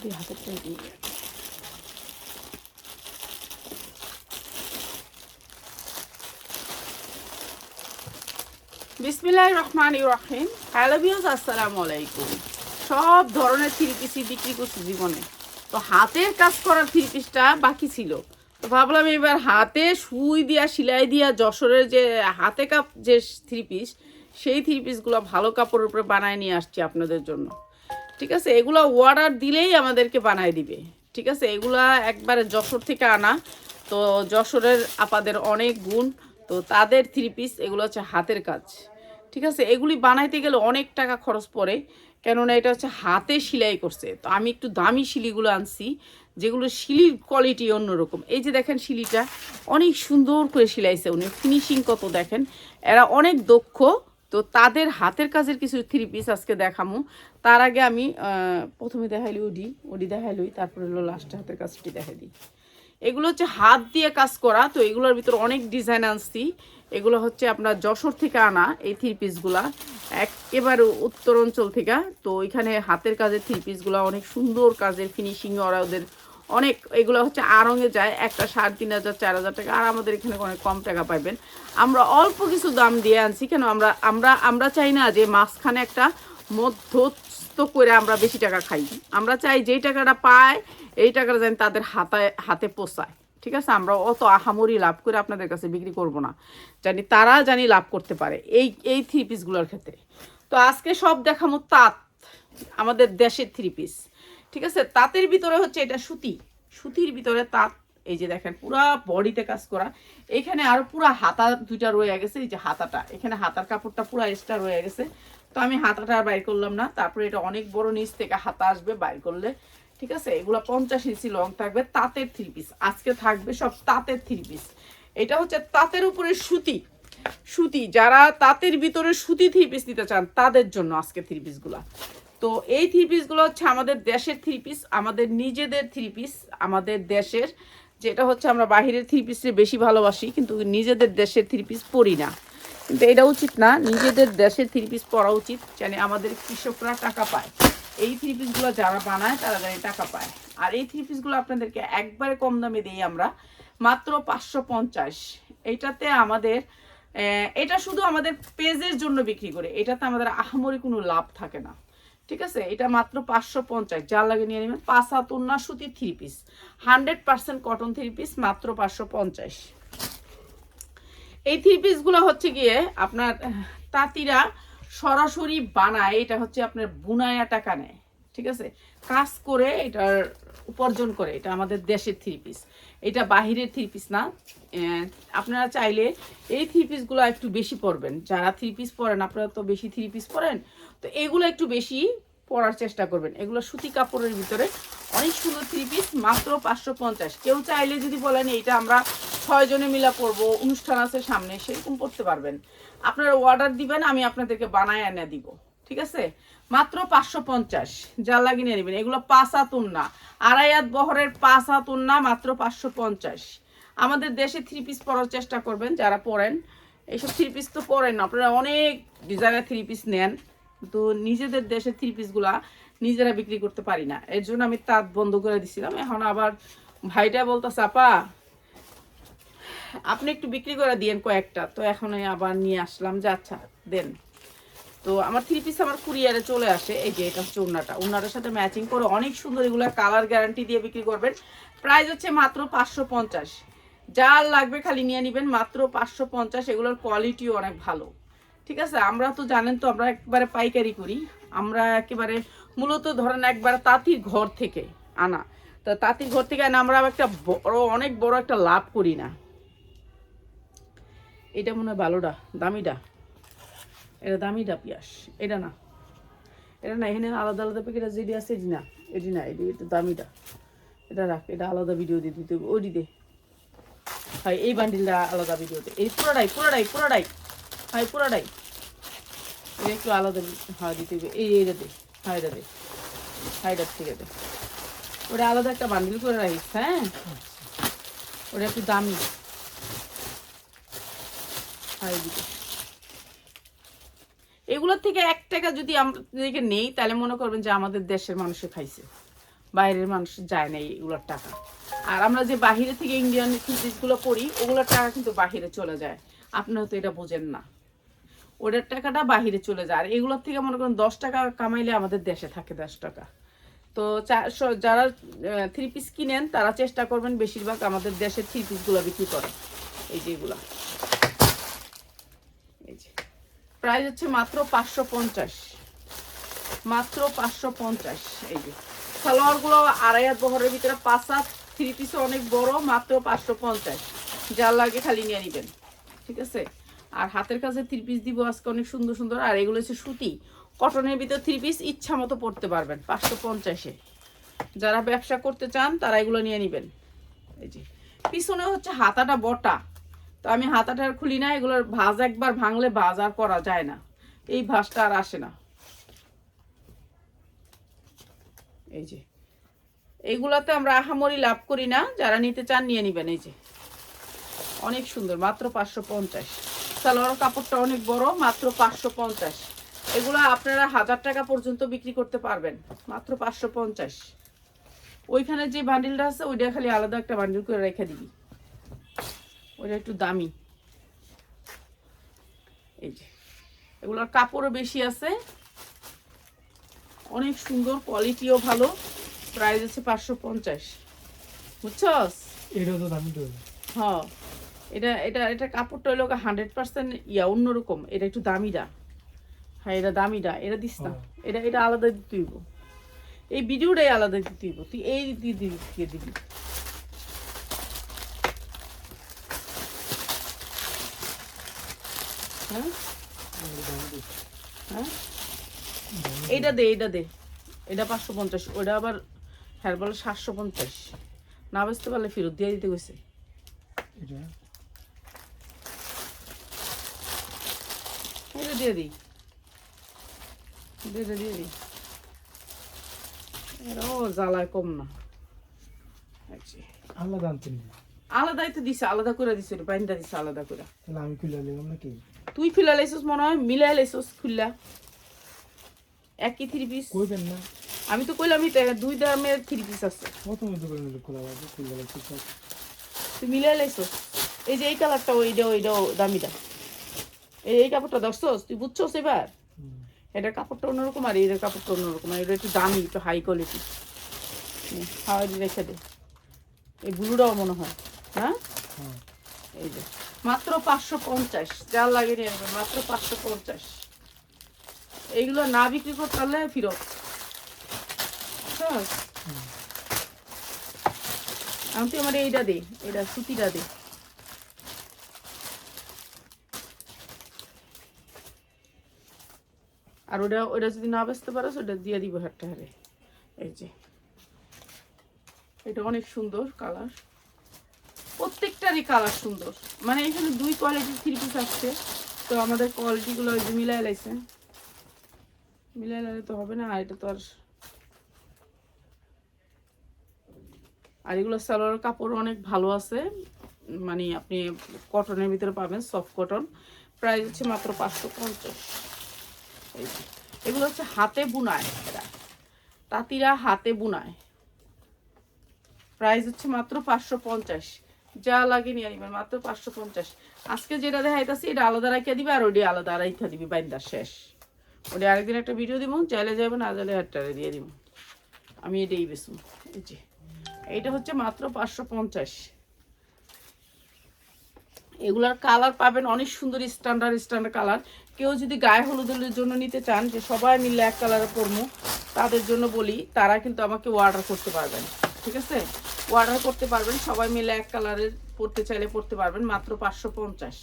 দুই হাজারটা দিয়ে। বিসমিল্লাহ রহমান রহিম। হ্যালো আসসালামু আলাইকুম। সব ধরনের থ্রি পিসই বিক্রি করছি জীবনে। তো হাতের কাজ করার থ্রি পিসটা বাকি ছিল। তো ভাবলাম এবার হাতে সুই দিয়া, সেলাই দিয়া, যশোরের যে হাতে কাপ যে থ্রি পিস, সেই থ্রি পিসগুলো ভালো কাপড়ের উপরে বানায় নিয়ে আসছি আপনাদের জন্য। ঠিক আছে? এগুলো অর্ডার দিলেই আমাদেরকে বানায় দিবে। ঠিক আছে? এগুলা একবারে যশোর থেকে আনা। তো যশোরের আপাদের অনেক গুণ। তো তাদের থ্রি পিস এগুলো হচ্ছে হাতের কাজ। ঠিক আছে? এগুলি বানাইতে গেলে অনেক টাকা খরচ পড়ে। কেননা এটা হচ্ছে হাতে সেলাই করছে। তো আমি একটু দামি শিলিগুলো আনছি, যেগুলো শিলির কোয়ালিটি অন্যরকম। এই যে দেখেন শিলিটা, অনেক সুন্দর করে সিলাইছে উনি। ফিনিশিং কত দেখেন? এরা অনেক দক্ষ। তো তাদের হাতের কাজের কিছু থ্রি পিস আজকে দেখামু। তার আগে আমি প্রথমে দেখাইলি ওডি। ওডি দেখাইলই, তারপরে হলো লাস্টে হাতের কাজটি দেখাই দিই। এগুলো হচ্ছে হাত দিয়ে কাজ করা, তো এগুলোর ভিতর অনেক ডিজাইন আনছি। এগুলো হচ্ছে আপনার যশোর থেকে আনা এই থ্রি পিসগুলা একেবারে উত্তর অঞ্চল থেকে। তো এখানে হাতের কাজের থ্রি পিসগুলো অনেক সুন্দর কাজের ফিনিশিং ওরা ওদের অনেক এগুলো হচ্ছে আড়ঙে যায়, একটা সাড়ে তিন হাজার, চার হাজার টাকা। আর আমাদের এখানে অনেক কম টাকা পাইবেন। আমরা অল্প কিছু দাম দিয়ে আনছি, কেন আমরা আমরা আমরা চাই না যে মাঝখানে একটা মধ্যস্থ করে আমরা বেশি টাকা খাই। আমরা চাই যেই টাকাটা পায়, এই টাকাটা যেন তাদের হাতায় হাতে পোষায়। ঠিক আছে? আমরা অত আহামরি লাভ করে আপনাদের কাছে বিক্রি করব না। জানি তারা জানি লাভ করতে পারে এই এই থ্রি পিসগুলোর ক্ষেত্রে। তো আজকে সব দেখামো তাঁত, আমাদের দেশের থ্রি পিস ঠিক আছে? তাঁতের ভিতরে হচ্ছে এটা সুতি। সুতির ভিতরে তাঁত, এই যে দেখেন, পুরা বডিতে কাজ করা। এখানে আরও পুরা হাতা দুইটা রয়ে গেছে, এই যে হাতাটা। এখানে হাতার কাপড়টা পুরা এক্সট্রা রয়ে গেছে। তো আমি হাতাটা বাইর করলাম না। তারপরে এটা অনেক বড় নিচ থেকে হাতা আসবে বাইর করলে। ঠিক আছে? এগুলো পঞ্চাশ ইঞ্চি লং থাকবে, তাঁতের থ্রি পিস আজকে থাকবে সব তাঁতের থ্রি পিস এটা হচ্ছে তাঁতের উপরে সুতি। সুতি, যারা তাঁতের ভিতরে সুতি থ্রি পিস নিতে চান, তাদের জন্য আজকে থ্রি পিসগুলা তো এই থ্রি পিসগুলো হচ্ছে আমাদের দেশের থ্রি পিস আমাদের নিজেদের থ্রি পিস আমাদের দেশের যেটা হচ্ছে আমরা বাহিরের থ্রি পিসে বেশি ভালোবাসি, কিন্তু নিজেদের দেশের থ্রি পিস পরি না। কিন্তু এটা উচিত না, নিজেদের দেশের থ্রি পিস পরা উচিত জানি আমাদের কৃষকরা টাকা পায়। এই থ্রি পিসগুলো যারা বানায়, তারা জানি টাকা পায়। আর এই থ্রি পিসগুলো আপনাদেরকে একবারে কম দামে দিই আমরা, মাত্র পাঁচশো পঞ্চাশ। এইটাতে আমাদের এটা শুধু আমাদের পেজের জন্য বিক্রি করে, এটাতে আমাদের আহামরি কোনো লাভ থাকে না। ঠিক আছে? এটা মাত্র পাঁচশো পঞ্চাশ। যার লাগে নিয়ে নেবেন পাঁচ হাত উন্না সুতি three piece hundred percent cotton three piece মাত্র পাঁচশো পঞ্চাশ। এই থ্রি পিসগুলো হচ্ছে গিয়ে আপনার তাঁতিরা সরাসরি বানায়, এটা হচ্ছে আপনার বুনায়া টাকা নেয়। ঠিক আছে? কাজ করে এটার উপার্জন করে, এটা আমাদের দেশের থ্রি পিস এটা বাহিরের থ্রি পিস না। আপনারা চাইলে এই থ্রি পিসগুলো একটু বেশি পরবেন। যারা থ্রি পিস পরেন, আপনারা তো বেশি থ্রি পিস পরেন। তো এগুলো একটু বেশি পরার চেষ্টা করবেন। এগুলো সুতি কাপড়ের ভিতরে অনেক সুন্দর থ্রি পিস মাত্র পাঁচশো পঞ্চাশ। কেউ চাইলে যদি বলেন এইটা আমরা ছয় জনে মিলা পরবো অনুষ্ঠান আছে সামনে, সেরকম করতে পারবেন। আপনারা অর্ডার দিবেন, আমি আপনাদেরকে বানায় এনে দিব। ঠিক আছে? মাত্র পাঁচশো পঞ্চাশ। যা লাগিয়ে নেবেন। এগুলো পাঁচ হাতুন না। আড়াই হাত বহরের পাঁচ হাতুন না, মাত্র পাঁচশো পঞ্চাশ। আমাদের দেশে থ্রি পিস পরার চেষ্টা করবেন, যারা পরেন। এইসব থ্রি পিস তো পরেন আপনারা অনেক ডিজাইনের থ্রি পিস নেন। তো নিজেদের দেশের থ্রি পিসগুলা নিজেরা বিক্রি করতে পারি না। এর জন্য আমি তাঁত বন্ধ করে দিছিলাম। এখন আবার ভাইটা বলতো আপা, আপনি একটু বিক্রি করে দিয়েন কয়েকটা। তো এখন আবার নিয়ে আসলাম যে আচ্ছা দেন। তো আমার থ্রি পিস আমার কুরিয়ারে চলে আসে। এই যে, এটা হচ্ছে উন্নাটা উন্নাটার সাথে ম্যাচিং করে অনেক সুন্দর এগুলো কালার গ্যারান্টি দিয়ে বিক্রি করবেন। প্রাইস হচ্ছে মাত্র পাঁচশো পঞ্চাশ। যা লাগবে খালি নিয়ে নেবেন। মাত্র পাঁচশো পঞ্চাশ। এগুলোর কোয়ালিটিও অনেক ভালো। ঠিক আছে, আমরা তো জানেন তো আমরা একবারে পাইকারি করি। আমরা একেবারে মূলত ধরেন একবার তাঁতির ঘর থেকে আনা। তা তাঁতির ঘর থেকে আনা আমরা একটা বড়, অনেক বড় একটা লাভ করি না। এটা মনে হয় ভালোটা দামিটা এটা দামিটা পিয়াস, এটা না। এটা না, এখানে আলাদা আলাদা প্যাকেট যেটি আছে, এটি না এটি না, এটি এটা দামিটা এটা রাখ, এটা আলাদা ভিডিও দিয়ে দিতে ওটি দে। হয় এই বান্ডিলটা আলাদা ভিডিও ভিডিওতে এই পুরোটাই পুরোটাই পুরোটাই। হয় পুরোটাই একটু আলাদা হয় দিতে হবে। এই এইটা দে হয় দে হাইটার থেকে দে ওটা আলাদা একটা বান্ডিল করে রাখিস হ্যাঁ? ওটা একটু দামি। হাই এগুলোর থেকে এক টাকা যদি আমাদেরকে নেই, তাহলে মনে করবেন যে আমাদের দেশের মানুষে খাইছে। বাইরের মানুষ যায় না এইগুলোর টাকা। আর আমরা যে বাহিরে থেকে ইন্ডিয়ান থ্রিপিসগুলো পড়ি ওগুলোর টাকা কিন্তু বাহিরে চলে যায়। আপনারা তো এটা বোঝেন না। ওটার টাকাটা বাহিরে চলে যায়। আর এগুলোর থেকে মনে করেন দশ টাকা কামাইলে আমাদের দেশে থাকে দশ টাকা। তো চা- স- যারা থ্রি পিস কিনেন, তারা চেষ্টা করবেন বেশিরভাগ আমাদের দেশের থ্রি পিসগুলো বিক্রি করে এই যেগুলো এই যে। প্রাইস হচ্ছে মাত্র পাঁচশো পঞ্চাশ। মাত্র পাঁচশো পঞ্চাশ। এই যে। সালোয়ারগুলো আড়াই হাত বহরের ভিতরে পাঁচ হাত থ্রি পিসও অনেক বড়, মাত্র পাঁচশো পঞ্চাশ। যার লাগে খালি নিয়ে নেবেন। ঠিক আছে? আর হাতের কাছে থ্রি পিস দিব আজকে অনেক সুন্দর সুন্দর, আর এগুলো হচ্ছে সুতি। কটনের ভিতর থ্রি পিস ইচ্ছা মতো পড়তে পারবেন, পাঁচশো পঞ্চাশে। যারা ব্যবসা করতে চান, তারা এগুলো নিয়ে নেবেন। এই যে, পিছনে হচ্ছে হাতাটা বটা। তো আমি হাতাটা খুলি না, এগুলোর ভাজ একবার ভাঙলে ভাজ আর করা যায় না। এই ভাঁজটা আর আসে না। এই যে এইগুলাতে আমরা আহামরি লাভ করি না, যারা নিতে চান নিয়ে নিবেন। এই যে, অনেক সুন্দর, মাত্র পাঁচশো পঞ্চাশ। সালোয়ার কাপড়টা অনেক বড় মাত্র পাঁচশো পঞ্চাশ। এগুলো আপনারা হাজার টাকা পর্যন্ত বিক্রি করতে পারবেন মাত্র পাঁচশো পঞ্চাশ। ওইখানে যে বান্ডিলটা আছে ওইটা খালি আলাদা একটা বান্ডিল করে রেখে দিবি। ওইটা একটু দামি। এই যে এগুলোর কাপড়ও বেশি আছে। অনেক সুন্দর কোয়ালিটিও ভালো। প্রাইস আছে পাঁচশো পঞ্চাশ। বুঝছস? এটাও তো দামি হ্যাঁ। এটা এটা এটা কাপড়টা হলো হান্ড্রেড পার্সেন্ট ইয়া অন্যরকম। এটা একটু দামিটা হ্যাঁ এটা দামিটা এটা দিস না। এটা এটা আলাদা দিতে হইব এই ভিডিওটাই আলাদা দিতে হইব তুই এই দিয়ে দিবি দিয়ে দিবি। হ্যাঁ? হ্যাঁ? এইটা দে এইটা দে। এটা পাঁচশো পঞ্চাশ। ওটা আবার হ্যাঁ বলে সাতশো পঞ্চাশ। না বেচতে পারলে ফেরত দিয়ে দিতে গেছে এটা এটা দিয়ে দিই দিয়ে দে, দিয়ে দিই এটাও জ্বালায় কম না। আচ্ছা। আলাদা আনতেন আলাদাই তো দিছে আলাদা করে দিছে রে বাইন্দা দিছে আলাদা করে। তাহলে আমি খুলে নিলাম নাকি? তুই খুলা লাইছিস মনে হয় মিলাই লাইছিস খুললা। একই থ্রি পিস কইবেন না? আমি তো কইলামই তো দুই দামের থ্রি পিস আছে। প্রথমে দোকানে নিলে খোলা লাগবে খুলে লাগছে সব তুই মিলাই লাইছিস। এই যে এই কালারটা ওইটা ওইটা দামিটা। এই কাপড়টা দেখছস? তুই বুঝছস এবার। এটার কাপড়টা অন্যরকম আর এটার কাপড়টা অন্যরকম আর এটা একটু দামি একটু হাই কোয়ালিটি হাওয়াই রেখে দে। এই ব্লুটাও মনে হয় হ্যাঁ? হ্যাঁ এই যে মাত্র পাঁচশো পঞ্চাশ যা লাগে নিয়ে নেবেন মাত্র পাঁচশো পঞ্চাশ। এইগুলো না বিক্রি করতে পারলে ফিরত। বুঝছস? আমি তুই আমার এইটা দে এটা সুতিটা দে। আর ওটা ওটা যদি না বেচতে পারো, ওটা দিয়ে দিব হাটটা হারে। এই যে। এটা অনেক সুন্দর কালার। প্রত্যেকটারই কালার সুন্দর। মানে এখানে দুই কোয়ালিটির থ্রি পিস আসছে। তো আমাদের কোয়ালিটিগুলো ওই যে মিলাই লাইছে। মিলাই লাইলে তো হবে না, আর এটা তো আর আর এগুলো সালোয়ার কাপড় অনেক ভালো আছে। মানে আপনি কটনের ভিতরে পাবেন সফট কটন প্রাইস হচ্ছে মাত্র পাঁচশো পঞ্চাশ। এগুলো হচ্ছে হাতে বুনায় এরা। তাঁতিরা হাতে বুনায়। প্রাইস হচ্ছে মাত্র পাঁচশো পঞ্চাশ। যা লাগে নিয়ে নিবেন, মাত্র পাঁচশো পঞ্চাশ। আজকে যেটা দেখাইতেছি, এটা আলাদা রাখিয়া দিবে আর ওটি আলাদা রাখিয়া দিবি বাইন্দার শেষ। ওটি আরেকদিন একটা ভিডিও দিব চাইলে যাবে না চাইলে হাটটারে দিয়ে দিব আমি এটাই বেসুন এই যে। এইটা হচ্ছে মাত্র পাঁচশো পঞ্চাশ। এগুলার কালার পাবেন, অনেক সুন্দর স্ট্যান্ডার্ড স্ট্যান্ডার্ড কালার। কেউ যদি গায়ে হলুদের জন্য নিতে চান, যে সবাই মিলে এক কালারে পরবো তাদের জন্য বলি, তারা কিন্তু আমাকে অর্ডার করতে পারবেন, ঠিক আছে? অর্ডার করতে পারবেন, সবাই মিলে এক কালারের পড়তে চাইলে পড়তে পারবেন, মাত্র পাঁচশো পঞ্চাশ।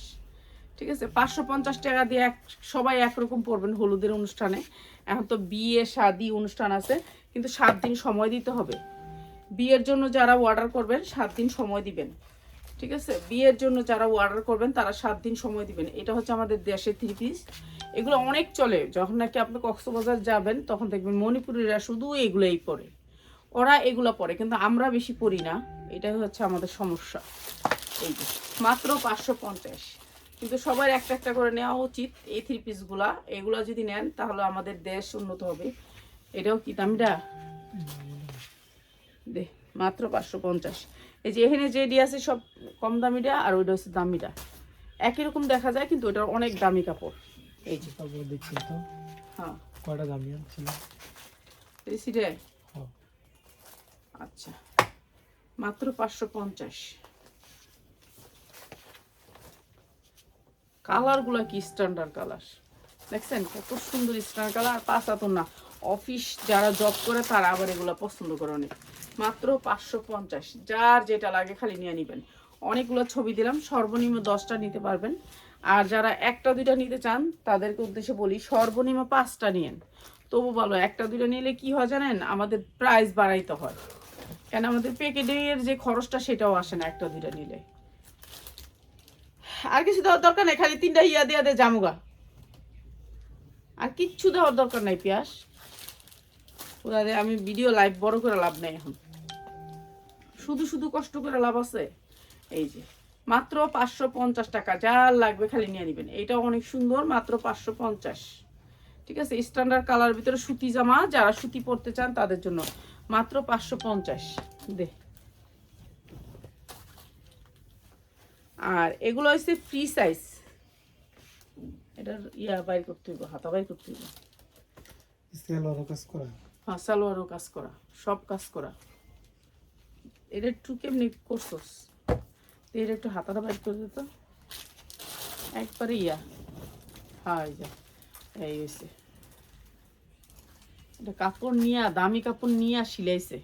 ঠিক আছে? পাঁচশো পঞ্চাশ টাকা দিয়ে এক, সবাই একরকম পড়বেন হলুদের অনুষ্ঠানে। এখন তো বিয়ে, শাদি অনুষ্ঠান আছে, কিন্তু সাত দিন সময় দিতে হবে। বিয়ের জন্য যারা অর্ডার করবেন, সাত দিন সময় দিবেন। ঠিক আছে? বিয়ের জন্য যারা অর্ডার করবেন, তারা সাত দিন সময় দিবেন। এটা হচ্ছে আমাদের দেশের থ্রি পিস এগুলো অনেক চলে। যখন নাকি আপনি কক্সবাজার যাবেন, তখন দেখবেন মণিপুরিরা শুধু এগুলোই পরে। ওরা এগুলো পরে, কিন্তু আমরা বেশি পরি না। এটাই হচ্ছে আমাদের সমস্যা। এই মাত্র পাঁচশো পঞ্চাশ। কিন্তু সবার একটা একটা করে নেওয়া উচিত এই থ্রি পিসগুলা এগুলা যদি নেন, তাহলে আমাদের দেশ উন্নত হবে। এটাও কি দামিটা? দে, মাত্র পাঁচশো পঞ্চাশ। এই যে এখানে যেডি আছে সব কম দামিটা আর ওইটা হচ্ছে দামিটা। একই রকম দেখা যায় কিন্তু ওটা অনেক দামি কাপড়। এই যে। তারপরে দেখছি তো। হ্যাঁ। কয়টা দামি ছিল রেসিডে হ্যাঁ। আচ্ছা। মাত্র পাঁচশো পঞ্চাশ। কালারগুলা কি স্ট্যান্ডার্ড কালার দেখছেন কত সুন্দর স্ট্যান্ডার্ড কালার পাঁচ না অফিস যারা জব করে তারা আবার এগুলো পছন্দ করে অনেক। মাত্র পাঁচশো পঞ্চাশ। যার যেটা লাগে খালি নিয়ে নিবেন। অনেকগুলো ছবি দিলাম, সর্বনিম্ন দশটা নিতে পারবেন। আর যারা একটা দুইটা নিতে চান, তাদেরকে উদ্দেশ্যে বলি, সর্বনিম্ন পাঁচটা নিয়েন। তবু বলো, একটা দুইটা নিলে কি হয় জানেন? আমাদের প্রাইস বাড়াইতে হয়। কেন? আমাদের প্যাকেটের যে খরচটা, সেটাও আসে না একটা দুইটা নিলে। আর কিছু দেওয়ার দরকার নেই, খালি তিনটা ইয়া দিয়া দে জামুগা। আর কিচ্ছু দেওয়ার দরকার নাই, পিয়াস। ওরা আমি ভিডিও লাইভ বড় করে লাভ নেই এখন। শুধু শুধু কষ্ট করে লাভ আছে? এই যে মাত্র পাঁচশো পঞ্চাশ টাকা যা লাগবে খালি নিয়ে নেবেন। এটা অনেক সুন্দর মাত্র পাঁচশো পঞ্চাশ। ঠিক আছে স্ট্যান্ডার্ড কালার ভিতরে সুতি জামা যারা সুতি পরতে চান তাদের জন্য মাত্র পাঁচশো পঞ্চাশ। দে। আর এগুলো হচ্ছে ফ্রি সাইজ এটার ইয়া বাইর করতে হইব হাতা বাইর করতে হইব। সেল আরও কাজ করা। হ্যাঁ সালোয়ারও কাজ করা সব কাজ করা। এটা একটু কেমনি করছোস এটা একটু হাতাটা বাইর করে দিত। একবারে ইয়া। হ্যাঁ এই হয়েছে এটা কাপড় নিয়া, দামি কাপড় নিয়া সিলাইছে।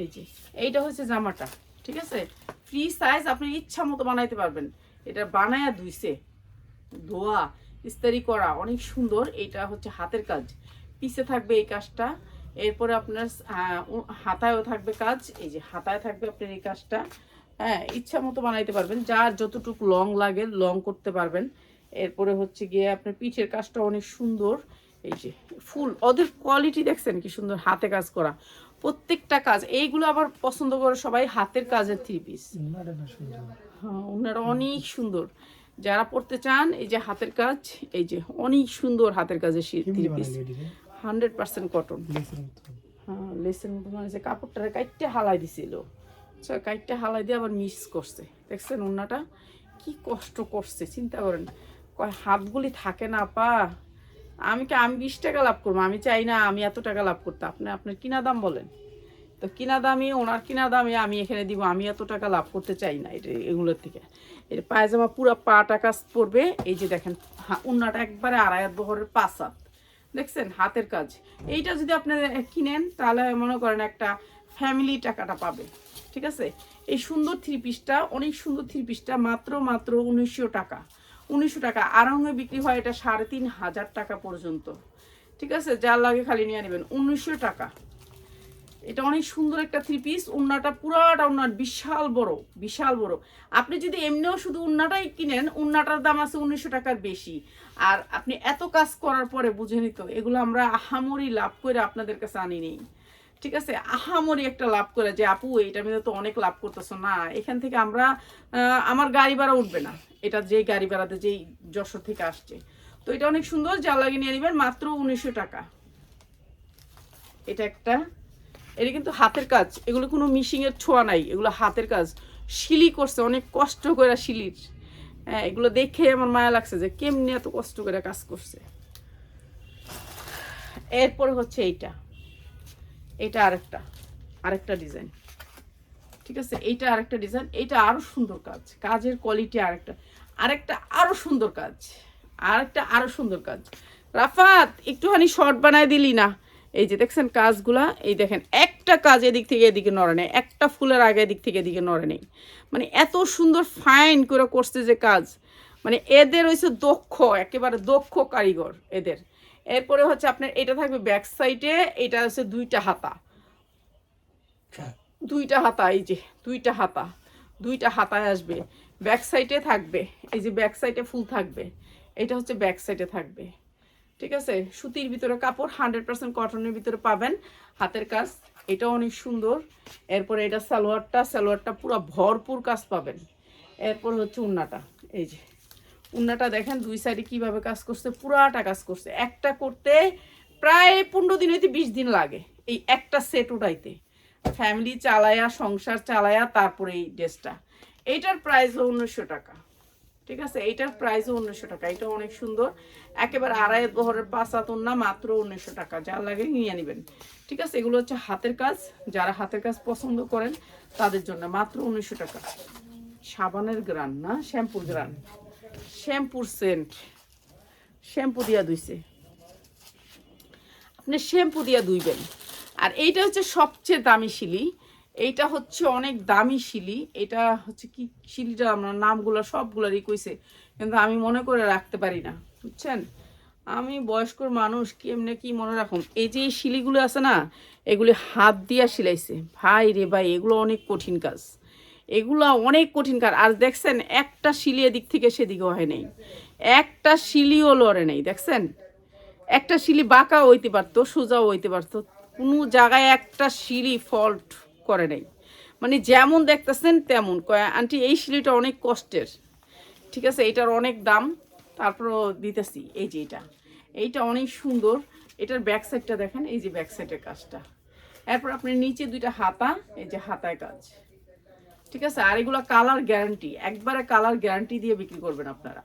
এই যে, এইটা হচ্ছে জামাটা, ঠিক আছে? ফ্রি সাইজ আপনি ইচ্ছা মতো বানাইতে পারবেন। এটা বানায়া ধুইছে। ধোয়া, ইস্তারি করা, অনেক সুন্দর। এটা হচ্ছে হাতের কাজ। পিছে থাকবে এই কাজটা। এরপরে আপনার হাতায়ও থাকবে কাজ। এই যে হাতায় থাকবে আপনার এই কাজটা। হ্যাঁ ইচ্ছা মতো বানাইতে পারবেন। যার যতটুকু লং লাগে লং করতে পারবেন। এরপরে হচ্ছে গিয়ে আপনার পিঠের কাজটা অনেক সুন্দর। এই যে ফুল ওদের কোয়ালিটি দেখছেন কি সুন্দর হাতে কাজ করা। প্রত্যেকটা কাজ এইগুলো আবার পছন্দ করে সবাই হাতের কাজের থ্রি পিস হ্যাঁ ওনারা অনেক সুন্দর। যারা পড়তে চান এই যে হাতের কাজ এই যে অনেক সুন্দর হাতের কাজের three piece hundred percent cotton. হ্যাঁ মতো মানে যে কাপড়টা কাইটটা হালাই দিছিল। কাইটটা হালাই দিয়ে আবার মিক্স করছে। দেখছেন ওনাটা কি কষ্ট করছে চিন্তা করেন। কয় হাতগুলি থাকে না পা আমি কি আমি বিশ টাকা লাভ করব? আমি চাই না আমি এত টাকা লাভ করতে। আপনি আপনার কিনা দাম বলেন। তো কিনা দামই ওনার কিনা দামে আমি এখানে দিব আমি এত টাকা লাভ করতে চাই না এটা এগুলোর থেকে। এটা পায়জামা পুরো পাটা কাজ পড়বে এই যে দেখেন হ্যাঁ উন্নাটা একবারে আড়াই বহরের পাঁচ হাত। দেখছেন, হাতের কাজ। এইটা যদি আপনারা কিনেন, তাহলে মনে করেন একটা ফ্যামিলি টাকাটা পাবে। ঠিক আছে? এই সুন্দর থ্রি পিসটা অনেক সুন্দর থ্রি পিসটা মাত্র মাত্র উনিশশো টাকা। উনিশশো টাকা। আরঙ্গে বিক্রি হয় এটা সাড়ে তিন হাজার টাকা পর্যন্ত। ঠিক আছে? যার লাগে খালি নিয়ে নেবেন। উনিশশো টাকা। এটা অনেক সুন্দর একটা থ্রি পিস উন্নাটা পুরাটা উন্নার, বিশাল বড় বিশাল বড়। আপনি যদি এমনিও শুধু উন্নাটাই কিনেন, উন্নাটার দাম আছে উনিশশো টাকার বেশি। আর আপনি এত কাজ করার পরে বুঝে নিত, এগুলো আমরা আহামরি লাভ করে আপনাদের কাছে আনি নেই ঠিক আছে? আহামরি একটা লাভ করে যে, আপু এটা মধ্যে তো অনেক লাভ করতেছো। না, এখান থেকে আমরা আমার গাড়ি ভাড়া উঠবে না। এটা যেই গাড়ি ভাড়াতে যেই যশোর থেকে আসছে। তো এটা অনেক সুন্দর যা লাগে নিয়ে নেবেন মাত্র উনিশশো টাকা। এটা একটা এটা কিন্তু হাতের কাজ। এগুলো কোনো মিশিংয়ের ছোঁয়া নাই। এগুলো হাতের কাজ। শিলি করছে, অনেক কষ্ট করে শিলির। হ্যাঁ এগুলো দেখে আমার মায়া লাগছে যে কেমনি এত কষ্ট করে কাজ করছে। এরপরে হচ্ছে এইটা। এটা আরেকটা আরেকটা ডিজাইন ঠিক আছে? এইটা আরেকটা ডিজাইন এইটা আরও সুন্দর কাজ। কাজের কোয়ালিটি আরেকটা। আরেকটা আরও সুন্দর কাজ। আরেকটা আরও সুন্দর কাজ। রাফাত, একটুখানি শর্ট বানায় দিলি না? এই যে দেখছেন কাজগুলা এই দেখেন একটা কাজ এদিক থেকে এদিকে নড়ে নেই একটা ফুলের আগে এদিক থেকে এদিকে নড়ে নেই। মানে এত সুন্দর ফাইন করে করছে যে কাজ। মানে এদের হচ্ছে দক্ষ একেবারে দক্ষ কারিগর এদের। এরপরে হচ্ছে আপনার এটা থাকবে ব্যাক সাইডে এটা হচ্ছে দুইটা হাতা। দুইটা হাতা এই যে দুইটা হাতা দুইটা হাতায় আসবে। ব্যাক সাইডে থাকবে এই যে ব্যাক সাইডে ফুল থাকবে এটা হচ্ছে ব্যাক সাইডে থাকবে। ঠিক আছে? সুতির ভিতরে কাপড় হান্ড্রেড পার্সেন্ট কটনের ভিতরে পাবেন। হাতের কাজ এটা অনেক সুন্দর। এরপরে এটা সালোয়ারটা সালোয়ারটা পুরো ভরপুর কাজ পাবেন। এরপর হচ্ছে উন্নাটা। এই যে, উন্নাটা দেখেন, দুই সাইডে কীভাবে কাজ করছে, পুরাটা কাজ করছে। একটা করতে প্রায় পনেরো দিন হইতে বিশ দিন লাগে এই একটা সেট উঠাইতে। ফ্যামিলি চালায়া, সংসার চালায়া, তারপরে এই ড্রেসটা এইটার প্রাইস হলো উনিশশো টাকা। ঠিক আছে? এইটার প্রাইসও উনিশশো টাকা। এটা অনেক সুন্দর। একেবারে আড়াই বহরের পাঁচ না, মাত্র উনিশশো টাকা। যা লাগে নিয়ে নেবেন। ঠিক আছে? এগুলো হচ্ছে হাতের কাজ। যারা হাতের কাজ পছন্দ করেন, তাদের জন্য মাত্র উনিশশো টাকা। সাবানের গ্রান না? শ্যাম্পুর গ্রান। শ্যাম্পুর সেন্ট শ্যাম্পু দিয়া ধুইছে। আপনি শ্যাম্পু দিয়া ধুইবেন। আর এইটা হচ্ছে সবচেয়ে দামি শিলি। এইটা হচ্ছে অনেক দামি শিলি। এটা হচ্ছে কি শিলিটা আমরা নামগুলো সবগুলোরই কইছে কিন্তু আমি মনে করে রাখতে পারি না, বুঝছেন? আমি বয়স্ক মানুষ, কি এমনি কি মনে রাখুন? এই যে শিলিগুলো আছে না, এগুলি হাত দিয়া সিলাইছে ভাই রে ভাই, এগুলো অনেক কঠিন কাজ। এগুলো অনেক কঠিন কাজ। আর দেখছেন, একটা শিলি এদিক থেকে সেদিকে হয় নাই। একটা শিলিও লড়ে নেই, দেখছেন? একটা শিলি বাঁকা হইতে পারতো, সোজাও হইতে পারতো। কোনো জায়গায় একটা শিলি ফল্ট করে নাই। মানে যেমন দেখতেছেন তেমন। আন্টি, এই শিলিটা অনেক কষ্টের। ঠিক আছে, এটার অনেক দাম। তারপরও দিতেছি। এই যে এটা। এইটা অনেক সুন্দর। এটার ব্যাক সাইডটা দেখেন। এই যে ব্যাক সাইডের কাজটা। এরপর আপনি নিচে দুইটা হাতা, এই যে হাতায় কাজ। ঠিক আছে, আর এগুলো কালার গ্যারান্টি। একবারে কালার গ্যারান্টি দিয়ে বিক্রি করবেন আপনারা।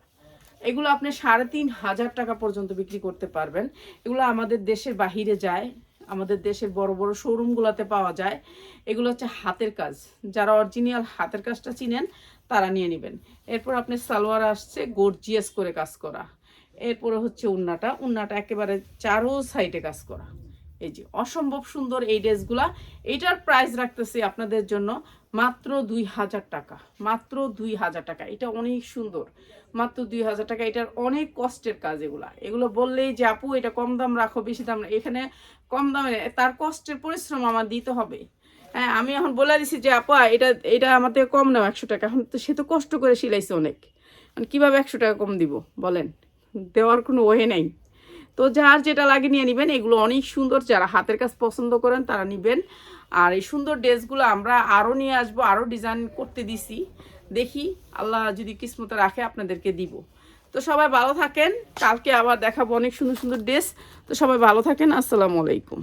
এগুলো আপনি সাড়ে তিন হাজার টাকা পর্যন্ত বিক্রি করতে পারবেন। এগুলো আমাদের দেশের বাহিরে যায়। আমাদের দেশের বড় বড় শোরুমগুলোতে পাওয়া যায়। এগুলো হচ্ছে হাতের কাজ। যারা অরিজিনাল হাতের কাজটা চিনেন, তারা নিয়ে নেবেন। এরপর আপনি সালোয়ার আসছে গর্জিয়াস করে কাজ করা। এরপরে হচ্ছে উন্নাটা। উন্নাটা একেবারে চারো সাইডে কাজ করা। এই যে অসম্ভব সুন্দর এই ড্রেসগুলা, এইটার প্রাইস রাখতেছি আপনাদের জন্য মাত্র দুই হাজার টাকা, মাত্র দুই হাজার টাকা, এটা অনেক সুন্দর, মাত্র দুই হাজার টাকা, এটার অনেক কষ্টের কাজ এগুলা, এগুলো বললেই যে, আপু, এটা কম দাম রাখো, বেশি দাম না- এখানে কম দামে, তার কষ্টের পরিশ্রম আমার দিতে হবে। হ্যাঁ আমি এখন বলে দিছি যে, আপা, এটা এটা আমার থেকে কম নাও একশো টাকা। এখন তো সে তো কষ্ট করে সিলাইছে অনেক। এখন কীভাবে একশো টাকা কম দিব, বলেন? দেওয়ার কোনো ওয়ে নেই। তো যার যেটা লাগে নিয়ে নেবেন, এগুলো অনেক সুন্দর যারা হাতের কাজ পছন্দ করেন তারা নেবেন। আর এই সুন্দর ড্রেসগুলো আমরা আরও নিয়ে আসব, আরও ডিজাইন করতে দিছি। দেখি আল্লাহ যদি কিসমতে রাখে, আপনাদেরকে দিব। তো সবাই ভালো থাকেন, কালকে আবার দেখাবো অনেক সুন্দর সুন্দর ড্রেস। তো সবাই ভালো থাকেন, আসসালামু আলাইকুম।